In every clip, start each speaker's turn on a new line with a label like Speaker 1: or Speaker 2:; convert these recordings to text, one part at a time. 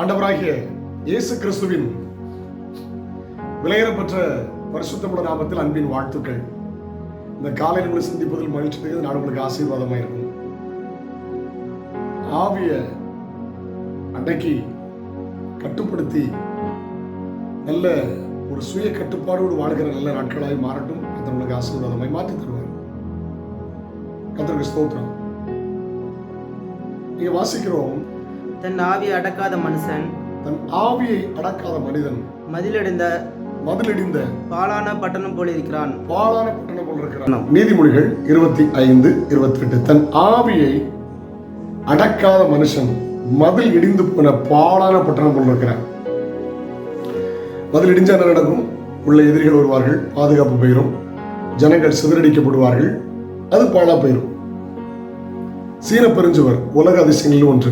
Speaker 1: ஆண்டவராகிய இயேசு கிறிஸ்துவின் விலையேறப்பெற்ற பரிசுத்தமுள்ள நாமத்தில் அன்பின் வாழ்த்துக்கள். இந்த காலையில் உங்களை சிந்திப்பதில் மகிழ்ச்சி தெரிகிறது. நான் உங்களுக்கு ஆசீர்வாதமாக இருக்கும். ஆவிய அடக்கி கட்டுப்படுத்தி நல்ல ஒரு சுய கட்டுப்பாடோடு வாழ்கிற நல்ல நாட்களாய் மாறட்டும். அந்த உங்களுக்கு ஆசீர்வாதமாய் மாற்றி தருவார். கத்தருக்கு ஸ்தோத்திரம். இங்க வாசிக்கிறோம்.
Speaker 2: தன் ஆவி அடக்காத மனுஷன்.
Speaker 1: தன் ஆவியை அடக்காத மனிதன்.
Speaker 2: மதிலடைந்த
Speaker 1: மதிலிடிந்த
Speaker 2: பாலான பட்டணம் போல் இருக்கிறான்
Speaker 1: பாலான பட்டணம் போல் இருக்கிறான் நீதிமொழிகள் இருபத்தி ஐந்து இருபத்தி எட்டு. தன் ஆவியை அடக்காத மனுஷன் மதில் இடிந்து போன பாலான பட்டணம் போல் இருக்கிறான் மதில் இடிஞ்சா என்ன நடக்கும்? உள்ள எதிரிகள் வருவார்கள் பாதுகாப்பு போயிடும் ஜனங்கள் சிதறடிக்கப்படுவார்கள் அது பாழா போயிடும் சீன பெருஞ்சுவர் உலக அதிசயங்களில் ஒன்று.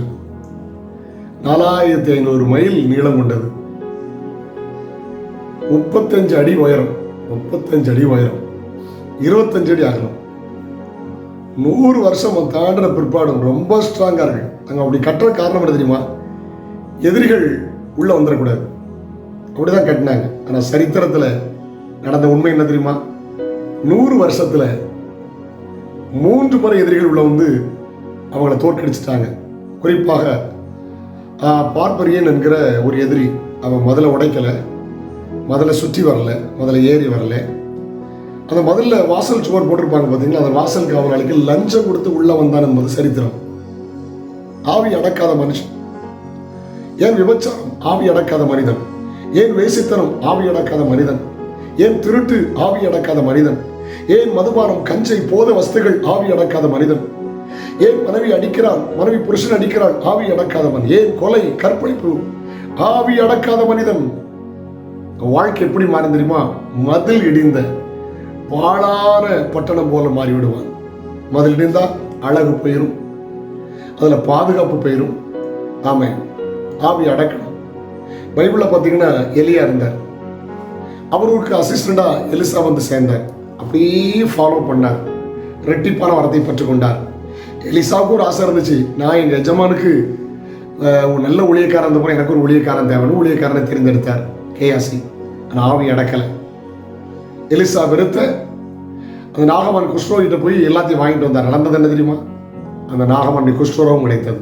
Speaker 1: நாலாயிரத்தி ஐநூறு மைல் நீளம் கொண்டது. முப்பத்தஞ்சு அடி உயரம் முப்பத்தஞ்சு அடி உயரம் இருபத்தஞ்சு அடி அகலம். நூறு வருஷம் தாண்டின பிற்பாடும் ரொம்ப ஸ்ட்ராங்காக இருக்கு அங்கே அப்படி கட்டுற காரணம் என்ன தெரியுமா? எதிரிகள் உள்ள வந்துடக்கூடாது. அப்படிதான் கட்டினாங்க. ஆனால் சரித்திரத்துல நடந்த உண்மை என்ன தெரியுமா? நூறு வருஷத்துல மூன்று முறை எதிரிகள் உள்ள வந்து அவங்கள தோற்கடிச்சிட்டாங்க. குறிப்பாக பார்ப்பரியன் என்கிற ஒரு எதிரி. அவன் முதல்ல உடைக்கலை. முதல்ல சுற்றி வரல. முதல்ல ஏறி வரல. அந்த முதல்ல வாசல் சுவர் போட்டிருப்பாங்க பார்த்தீங்களா? அந்த வாசல் காவலாளிக்கு லஞ்சம் கொடுத்து உள்ளே வந்தான் என்பது சரித்திரம். ஆவி அடக்காத மனுஷன். ஏன் விபச்சாரம்? ஆவி அடக்காத மனிதன். ஏன் வேசித்தனம்? ஆவி அடக்காத மனிதன். ஏன் திருட்டு? ஆவி அடக்காத மனிதன். ஏன் மதுபானம் கஞ்சை போத வஸ்துகள் ஆவி அடக்காத மனிதன். ஏன் மனைவி அடிக்கிறான் மனைவி புருஷன் அடிக்கிறான் ஆவி அடக்காதவன். ஏன் கொலை கற்பழிப்பு? ஆவி அடக்காத மனிதன். வாழ்க்கை எப்படி மாறும் தெரியுமா? மதில் இடிந்த பாழான பட்டணம் போல மாறி விடுவான் மதில் இடிந்தா அழகு போயிரும். அதுல பாதுகாப்பு போயிரும். ஆமை ஆவி அடக்கணும். பைபிளில் பார்த்தீங்கன்னா எலியா இருந்தார். அவருக்கு அசிஸ்டண்டா எலிசா வந்து சேர்ந்தார். அப்படியே ஃபாலோ பண்ணார். ரெட்டிப்பான வரத்தை பெற்றுக்கொண்டார். எலிசாவுக்கு ஒரு ஆசை இருந்துச்சு. நான் எங்கள் எஜமானுக்கு ஒரு நல்ல ஊழியக்காரன் இருந்த எனக்கு ஒரு ஊழியக்காரன் தேவைன்னு ஊழியக்காரனை தேர்ந்தெடுத்தார் கேயாசி ஆனால் ஆவி அடக்கலை. எலிசா வெறுத்த அந்த நாகமன் குஷ்ரோகிட்ட போய் எல்லாத்தையும் வாங்கிட்டு வந்தார். நடந்தது என்ன தெரியுமா? அந்த நாகமன் குஷ்ரோகம் கிடைத்தது.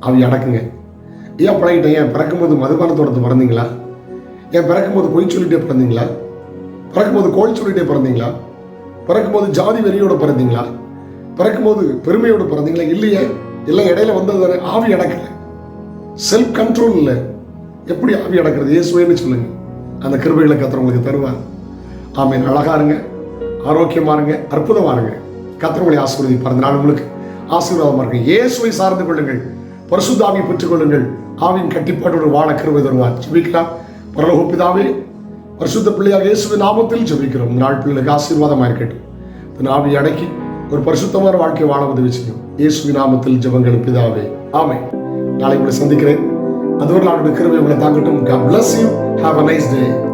Speaker 1: அவன் அடக்குங்க. ஏன் பழகிட்டேன்? ஏன் பிறக்கும்போது மதுபானத்தோடத்து பிறந்தீங்களா? ஏன் பிறக்கும்போது பொய் சொல்லிட்டே பிறந்தீங்களா? பிறக்கும்போது கோல் சொல்லிட்டே பிறந்தீங்களா? பிறக்கும்போது ஜாதி வெறியோட பிறந்தீங்களா? பிறக்கும்போது பெருமையோட பிறந்தீங்களா? இல்லையே. எல்லாம் இடையில வந்தது தானே. ஆவி அடக்கல. செல்ஃப் கண்ட்ரோல் இல்லை. எப்படி ஆவி அடக்கிறது? இயேசுவேன்னு சொல்லுங்க. அந்த கிருபைகளை கத்திர உங்களுக்கு தருவார். ஆமீன். அழகா இருங்க. ஆரோக்கியமா இருங்க. அற்புதமா இருங்க. கத்தர் ஆசீர்வதி ஆசீர்வதிப்பார். இந்த நாள் உங்களுக்கு ஆசீர்வாதமா இருக்கு இயேசுவை சார்ந்து கொள்ளுங்கள். பரிசுத்த ஆவியை பெற்றுக் கொள்ளுங்கள். ஆவின் கட்டிப்பாட்டோடு வாழ கிருபை தருவார். ஜெபிக்கலாம். பரலோக பரிசுத்த பிள்ளையாக இயேசுவின் நாமத்தில் ஜெபிக்கிறோம். நாள் பிள்ளைகளுக்கு ஆசீர்வாதமாக இருக்கட்டும். ஆவியை அடக்கி ஒரு பரிசுத்தமான வாழ்க்கை வாழ உதவி செய்யும் இயேசுவின் நாமத்தில் ஜபங்கள் பிதாவே. ஆமை நாளை உங்களை சந்திக்கிறேன். அதுவரை நாளுடைய கிருபை உங்களை தாங்கட்டும். God bless you. Have a nice day.